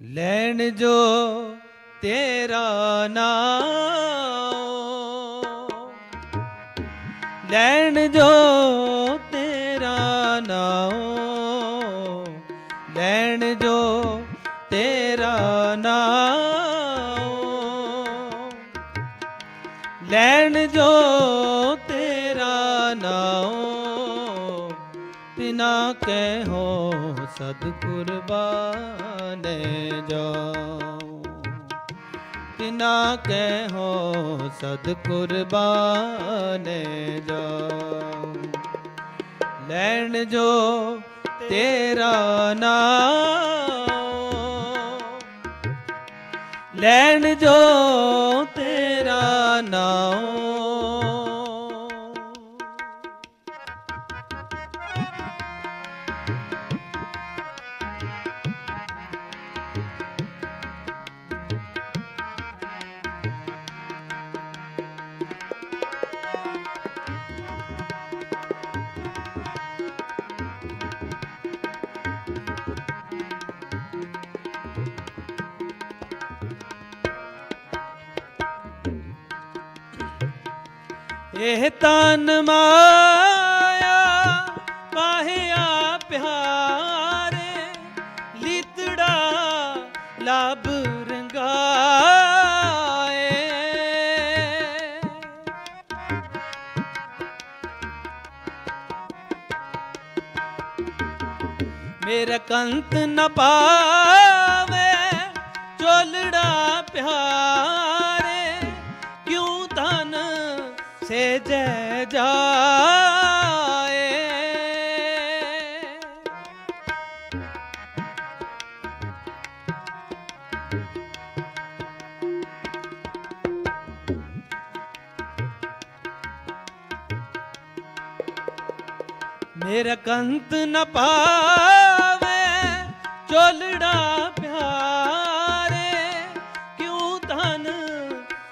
ਲੈਣ ਜੋ ਤੇਰਾ ਨਾਮ ਲੈਣ ਜੋ ਤੇਰਾ ਨਾਮ ਲੈਣ ਜੋ ਤੇਰਾ ਨਾਮ ਲੈਣ ਜੋ ਤੇਰਾ ਨਾਮ ਤਿਨਾ ਕਹਿਓ ਸਦ ਕੁਰਬਾਨੇ ਜਾਓ। ਤਿਨਾ ਕਹਿਓ ਸਦ ਕੁਰਬਾਨੇ ਜਾਓ। ਲੈਣ ਜੋ ਤੇਰਾ ਨਾਮ ਲੈਣ ਜੋ ਤੇਰਾ ਨਾਮ ਇਹ ਤਨ ਮਾਇਆ ਪਾਹਿਆ ਪਿਆਰੇ ਲਿਤੜਾ ਲਬ ਰੰਗਾਏ। ਮੇਰਾ ਕੰਤ ਨ ਪਾਵੇ ਚੋਲੜਾ ਪਿਆਰੇ ਮੇਰਾ ਕੰਤ ਨ ਪਾਵੇ, ਚੋਲੜਾ ਪਿਆਰੇ, ਕਿਉਂ ਧਨ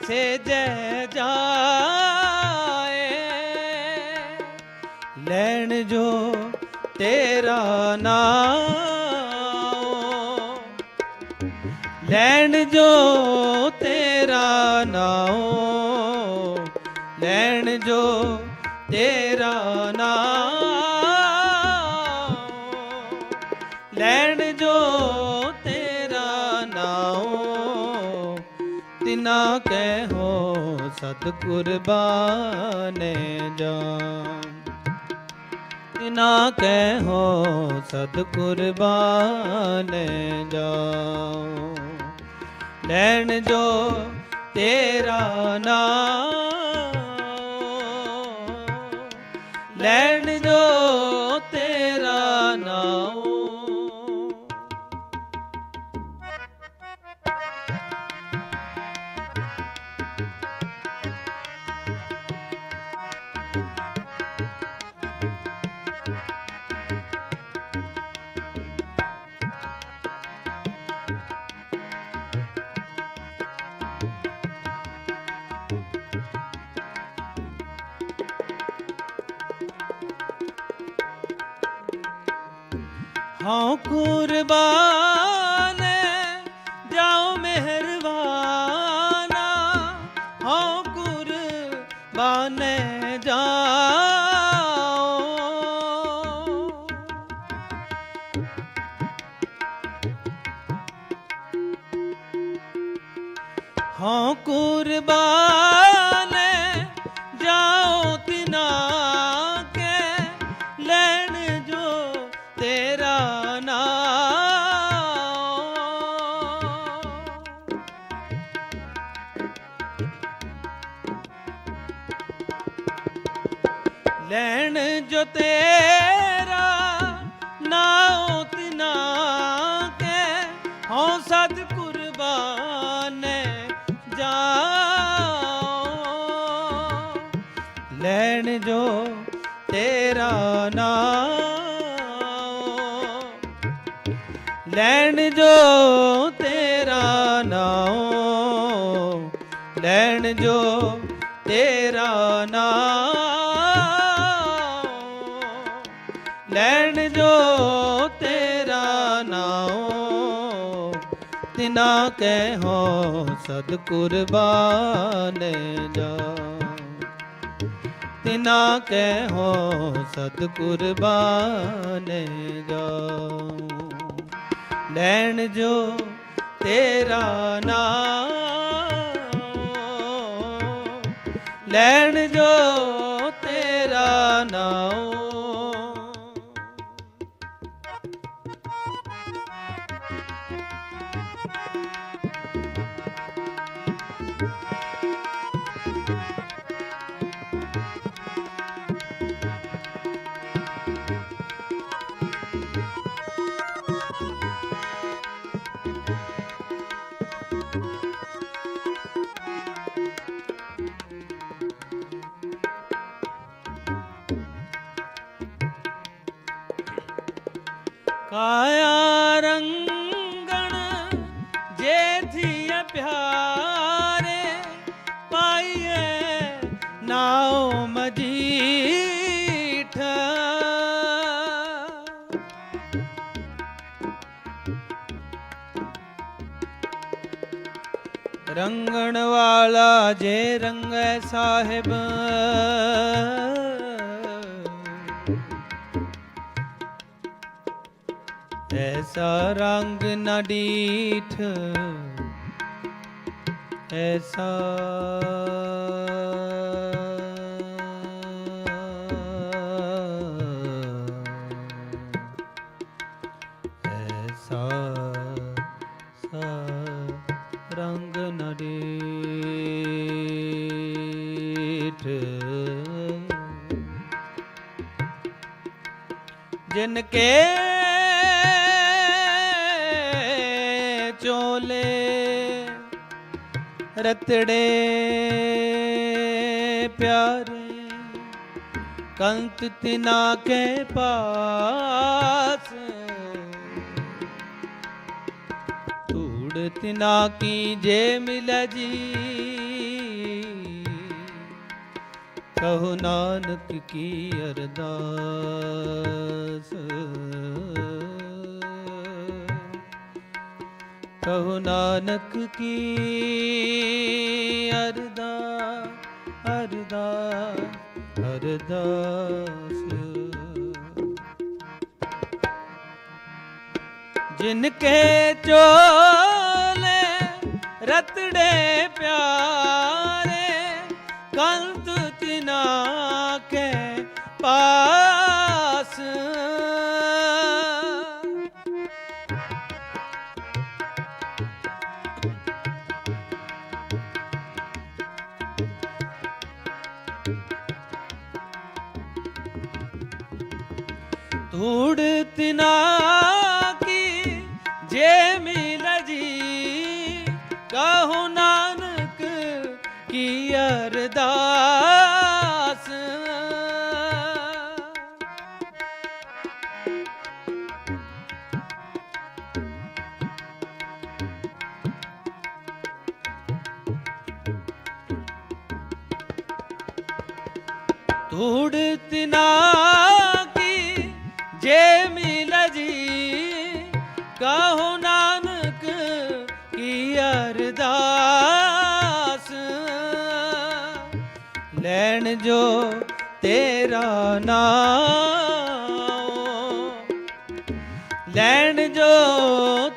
ਸੇ ਜੈ ਜਾਏ? ਲੈਣ ਜੋ ਤੇਰਾ ਨਾਮ ਲੈਣ ਜੋ ਤੇਰਾ ਨਾਮ ਲੈਣ ਜੋ ਤੇਰਾ ਨਾਮ ਲੈਣ ਜੋ ਤੇਰਾ ਨਾਮ ਤਿਨਾ ਕਹਿਓ ਸਤ ਕੁਰਬਾਨੇ ਜਾਮ ਤਿਨਾ ਕਹਿਓ ਸਤ ਕੁਰਬਾਨੇ ਜਾਓ ਲੈਣ ਜੋ ਤੇਰਾ ਨਾਮ ਹਾਂ ਕੁਰਬਾਨ ਜਾਓ ਮਿਹਰਬਾਨਾ। ਹਾਂ ਕੁਰਬਾਨ ਜਾਓ ਲੈਣ ਜੋ ਤੇਰਾ ਨਾਉ ਤਿਨਾ ਕੇ, ਹਉ ਸਦ ਕੁਰਬਾਨ ਜਾਓ ਲੈਣ ਜੋ ਤੇਰਾ ਨਾਮ ਲੈਣ ਜੋ ਤੇਰਾ ਨਾਮ ਲੈਣ ਜੋ ਤਿਨਾ ਕਹਿ ਸਦ ਕੁਰਬਾਨ ਜਾ। ਤਿਨਾ ਕਹਿ ਸਦ ਕੁਰਬਾਨ ਜਾ। ਲੈਣ ਜੋ ਤੇਰਾ ਨਾਮ ਲੈਣ ਜੋ ਤੇਰਾ ਨਾਮ ਕਾਇਆ ਰੰਗਣ ਜੇ ਜੇਥੀਏ ਪਿਆਰੇ ਪਾਈਏ ਨਾਉ ਮਜੀਠ। ਰੰਗਣ ਵਾਲਾ ਜੇ ਰੰਗੈ ਸਾਹਿਬ ਐਸਾ ਰੰਗ ਨਾ ਡੀਠ। ਐਸਾ ਐਸਾ ਸਾ ਰੰਗ ਨਾ ਡੀਠ। ਜਿਨ ਕੇ ਚੋਲੇ ਰਤੜੇ ਪਿਆਰੇ, ਕੰਤ ਤਿਨਾ ਕੇ ਪਾਸ। ਧੂੜ ਤਿਨਾ ਕੀ ਜੇ ਮਿਲ ਜੀ? ਕਹੋ ਨਾਨਕ ਕੀ ਅਰਦਾਸ? ਕਹੋ ਨਾਨਕ ਕੀ ਅਰਦਾ ਅਰਦਾ, ਅਰਦਾਸ। ਜਿਨ ਕੇ ਚੋਲੇ ਰਤੜੇ ਪਿਆਰੇ, ਕੰਤ ਤਿਨਾ ਕੇ ਪਾਸ। ਧੂੜ ਤਿਨਾ ਕੀ ਜੇ ਮਿਲ ਜੀ ਕਹੋ ਨਾਨਕ ਕੀ ਅਰਦਾਸ? ਧੂੜ ਤਿਨਾ ਜੋ ਤੇਰਾ ਨਾਮ ਲੈਣ ਜੋ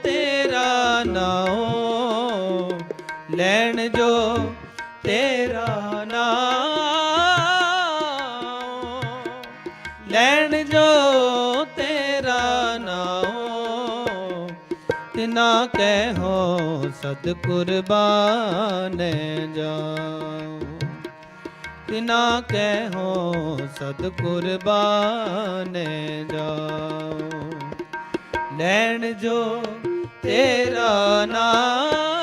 ਤੇਰਾ ਨਾਮ ਲੈਣ ਜੋ ਤੇਰਾ ਨਾਮ ਲੈਣ ਜੋ ਤੇਰਾ ਨਾਮ ਤਿਨਾ ਕਹਿਓ ਸਦ ਕੁਰਬਾਨ ਜਾਉ। ਤਿਨਾ ਕਹਿਓ ਸਦ ਕੁਰਬਾਨ ਜਾਉ ਲੈਣ ਜੋ ਤੇਰਾ ਨਾਮ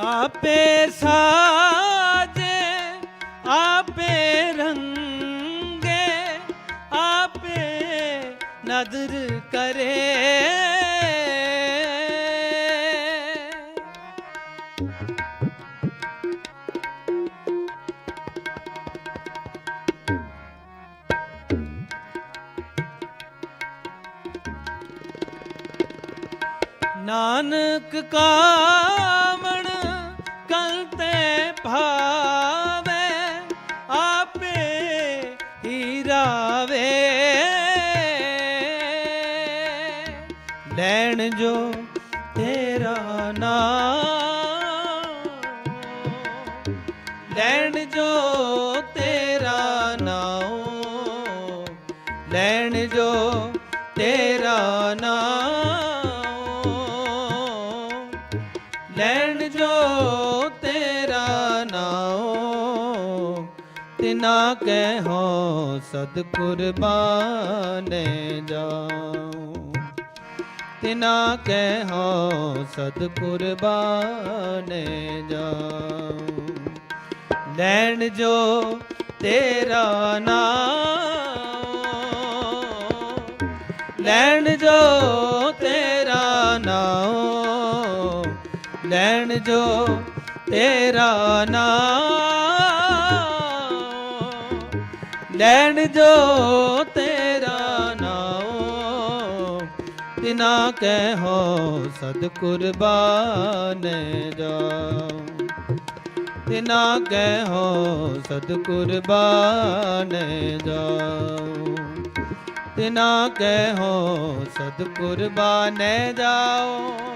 ਆਪੇ ਸਾਜੇ ਆਪੇ ਰੰਗੇ ਆਪੇ ਨਦਰ ਕਰੇ। ਨਾਨਕ ਕਾਮਣ ਭਾਵੇ ਆਪੇ ਹੀ ਰਾਵੇ। ਲੈਣ ਜੋ ਲੈਣ ਜੋ ਤੇਰਾ ਨਾਮ ਤਿਨਾ ਕਹਿਓ ਸਦ ਕੁਰਬਾਨੇ ਜਾਉ। ਤਿਨਾ ਕਹਿਓ ਸਦ ਕੁਰਬਾਨੇ ਜਾਉ। ਲੈਣ ਜੋ ਤੇਰਾ ਨਾਮ ਲੈਣ ਜੋ ਤੇਰਾ ਲੈਣ ਜੋ ਤੇਰਾ ਨਾਮ ਲੈਣ ਜੋ ਤੇਰਾ ਨਾਮ ਤਿਨਾ ਕਹਿਓ ਸਦ ਕੁਰਬਾਨੇ ਜਾਉ ਤਿਨਾ ਕਹਿਓ ਸਦ ਕੁਰਬਾਨੇ ਜਾਉ ਤਿਨਾ ਕਹਿਓ ਸਦ ਕੁਰਬਾਨੇ ਜਾਓ।